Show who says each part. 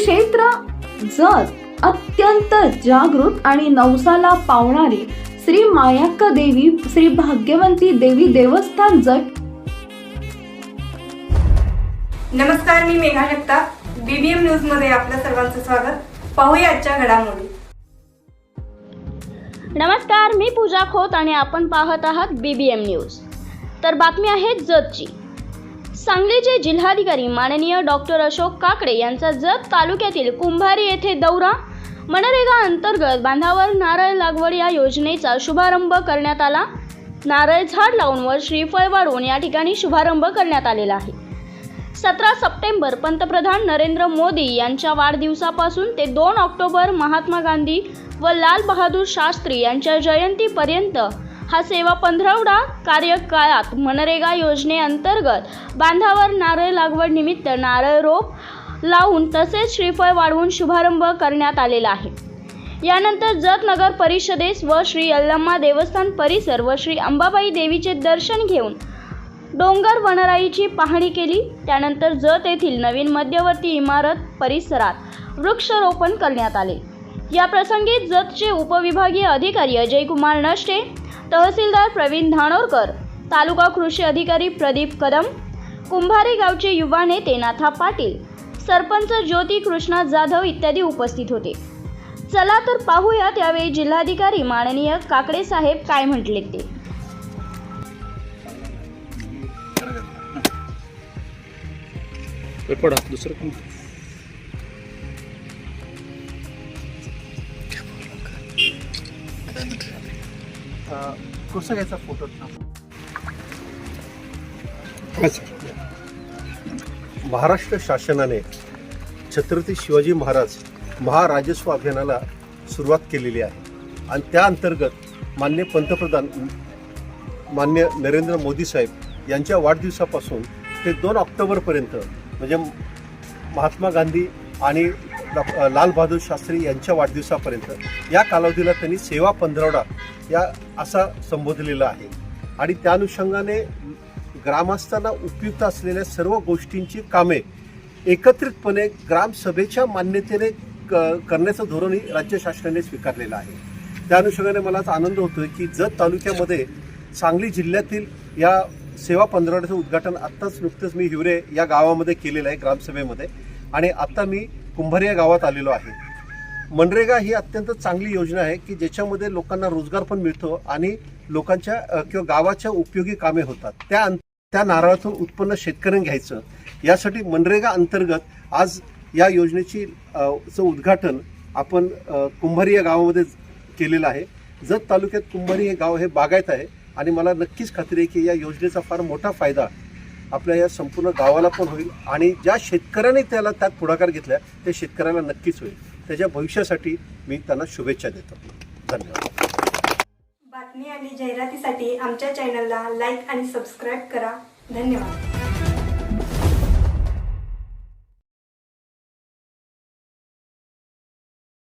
Speaker 1: क्षेत्र जत अत्यंत जागृत आणि नवसाला पावणारी श्री मायाक्का देवी श्री भाग्यवंती देवी देवस्थान जट
Speaker 2: नमस्कार मी मेघा जगताप. बीबीएम न्यूजमध्ये आपल्या सर्वांचं स्वागत. पाहूया आजच्या घडामोडी.
Speaker 3: नमस्कार मी पूजा खोत आणि आपण पाहत आहात बी बी एम न्यूज तर बातमी आहे जतची. सांगलीचे जिल्हाधिकारी माननीय डॉक्टर अशोक काकडे यांचा जत तालुक्यातील कुंभारी येथे दौरा. मनरेगा अंतर्गत बांधावर नारळ लागवड या योजनेचा शुभारंभ करण्यात आला. नारळ झाड लावून व श्रीफळ वाढवून या ठिकाणी शुभारंभ करण्यात आलेला आहे. सतरा सप्टेंबर पंतप्रधान नरेंद्र मोदी यांच्या वाढदिवसापासून ते दोन ऑक्टोबर महात्मा गांधी व लाल बहादूर शास्त्री यांच्या जयंतीपर्यंत हा सेवा पंधरवडा कार्यकाळात मनरेगा योजनेअंतर्गत बांधावर नारळ लागवड निमित्त नारळ रोप लावून तसेच श्रीफळ वाढवून शुभारंभ करण्यात आलेला आहे. यानंतर जत नगर परिषदेस व श्री यल्लम्मा देवस्थान परिसर व श्री अंबाबाई देवीचे दर्शन घेऊन डोंगर वनराईची पाहणी केली. त्यानंतर जत येथील नवीन मध्यवर्ती इमारत परिसरात वृक्षारोपण करण्यात आले. या प्रसंगी जतचे उपविभागीय अधिकारी अजय कुमार नष्टे तहसीलदार प्रवीण धानोरकर तालुका कृषी अधिकारी प्रदीप कदम कुंभारी गावचे युवा नेते नाथा पाटील सरपंच ज्योती कृष्णा जाधव इत्यादी उपस्थित होते. चला तर पाहूया त्यावेळी जिल्हाधिकारी माननीय काकडे साहेब काय म्हटले ते.
Speaker 4: पडा दुसरं कोण
Speaker 5: कसं घ्यायचा फोटो महाराष्ट्र शासनाने छत्रपती शिवाजी महाराज महाराजस्व अभियानाला सुरुवात केलेली आहे. आणि त्या अंतर्गत मान्य पंतप्रधान मान्य नरेंद्र मोदी साहेब यांच्या वाढदिवसापासून ते दोन ऑक्टोबरपर्यंत म्हणजे महात्मा गांधी आणि डॉ- शास्त्री यांच्या वाढदिवसापर्यंत या कालावधीला त्यांनी सेवा पंधरवडा या असा संबोधलेला आहे. आणि त्या अनुषंगाने ग्रामस्थांना उपयुक्त असलेल्या सर्व गोष्टींची कामे एकत्रितपणे ग्रामसभेच्या मान्यतेने क करण्याचं धोरणही राज्य शासनाने स्वीकारलेलं आहे. त्या अनुषंगाने मला आनंद होतोय की जत तालुक्यामध्ये सांगली जिल्ह्यातील या सेवा पंधरवड्याचं उद्घाटन आत्ताच नुकतंच मी हिवरे या गावामध्ये केलेलं आहे ग्रामसभेमध्ये. आणि आत्ता मी कुंभारी या गावात आलेलो आहे. मनरेगा ही अत्यंत चांगली योजना आहे की ज्याच्यामध्ये लोकांना रोजगार पण मिळतो आणि लोकांच्या किंवा गावाच्या उपयोगी कामे होतात. त्या त्या नारळातून उत्पन्न शेतकऱ्यांनी घ्यायचं. यासाठी मनरेगा अंतर्गत आज या योजनेची चं उद्घाटन आपण कुंभारी या गावामध्ये केलेलं आहे. जत तालुक्यात कुंभारी हे गाव हे बागायत आहे आणि मला नक्कीच खात्री आहे की या योजनेचा फार मोठा फायदा आपल्या या संपूर्ण गावाला पण होईल आणि ज्या शेतकऱ्याने त्याला त्यात पुढाकार घेतला त्या शेतकऱ्याला नक्कीच होईल. त्याच्या भविष्यासाठी मी त्यांना शुभेच्छा देतो. धन्यवाद.
Speaker 2: बातमी आणि जाहिरातीसाठी आमच्या चॅनलला लाईक आणि सबस्क्राईब करा. धन्यवाद.